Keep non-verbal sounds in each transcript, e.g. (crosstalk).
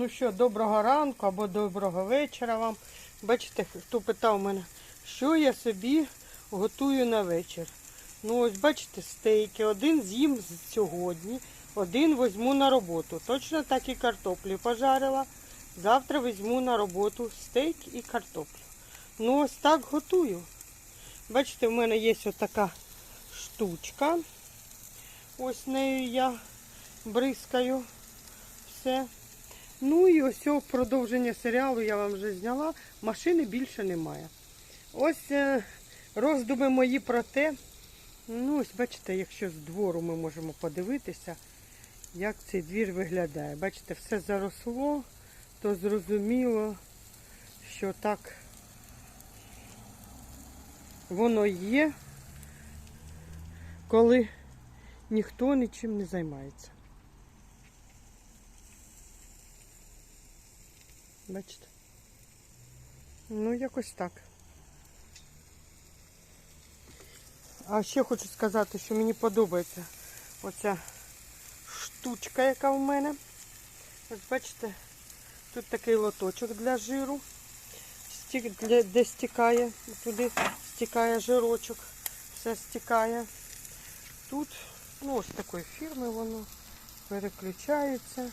Ну що, доброго ранку або доброго вечора вам. Бачите, хто питав мене, що я собі готую на вечір. Ну ось бачите, стейки. Один з'їм сьогодні, один візьму на роботу. Точно так і картоплю пожарила. Завтра візьму на роботу стейк і картоплю. Ну ось так готую. Бачите, в мене є ось така штучка. Ось нею я бризкаю все. Ну і ось о, продовження серіалу я вам вже зняла. Машини більше немає. Ось е, роздуми мої про те. Ну, ось бачите, якщо з двору ми можемо подивитися, як цей двір виглядає. Бачите, все заросло, то зрозуміло, що так воно є, коли ніхто нічим не займається. Бачите? Ну, якось так. А ще хочу сказати, що мені подобається оця штучка, яка в мене. Ось бачите, тут такий лоточок для жиру, де стікає, туди стікає жирочок, все стікає. Тут, ну, ось такої фірми воно переключається.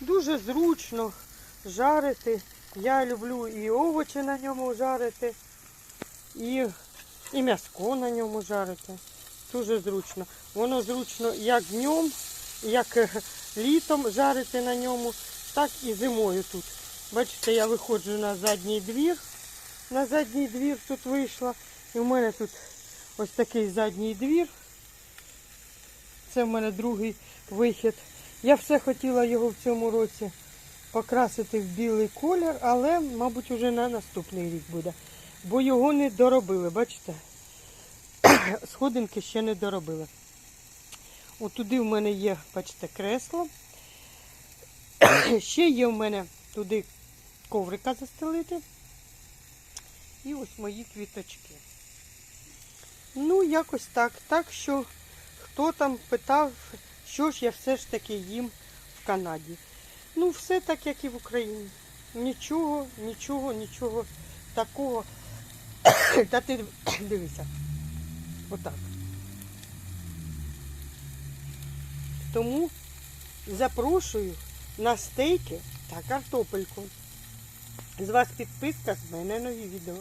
Дуже зручно жарити. Я люблю і овочі на ньому жарити, і, і м'яско на ньому жарити. Дуже зручно. Воно зручно як днем, як е, літом жарити на ньому, так і зимою тут. Бачите, я виходжу на задній двір. На задній двір тут вийшла. І в мене тут ось такий задній двір. Це в мене другий вихід. Я все хотіла його в цьому році покрасити в білий колір, але, мабуть, вже на наступний рік буде. Бо його не доробили, бачите? (clears throat) Сходинки ще не доробили. От туди в мене є, бачите, кресло. Ще є в мене туди коврика застелити. І ось мої квіточки. Ну, якось так. Так що, хто там питав, що ж я все ж таки їм в Канаді. Ну, все так, як і в Україні. Нічого, нічого, нічого такого. (coughs) Та ти дивися. Отак. Тому запрошую на стейки та картопельку. З вас підписка, з мене нові відео.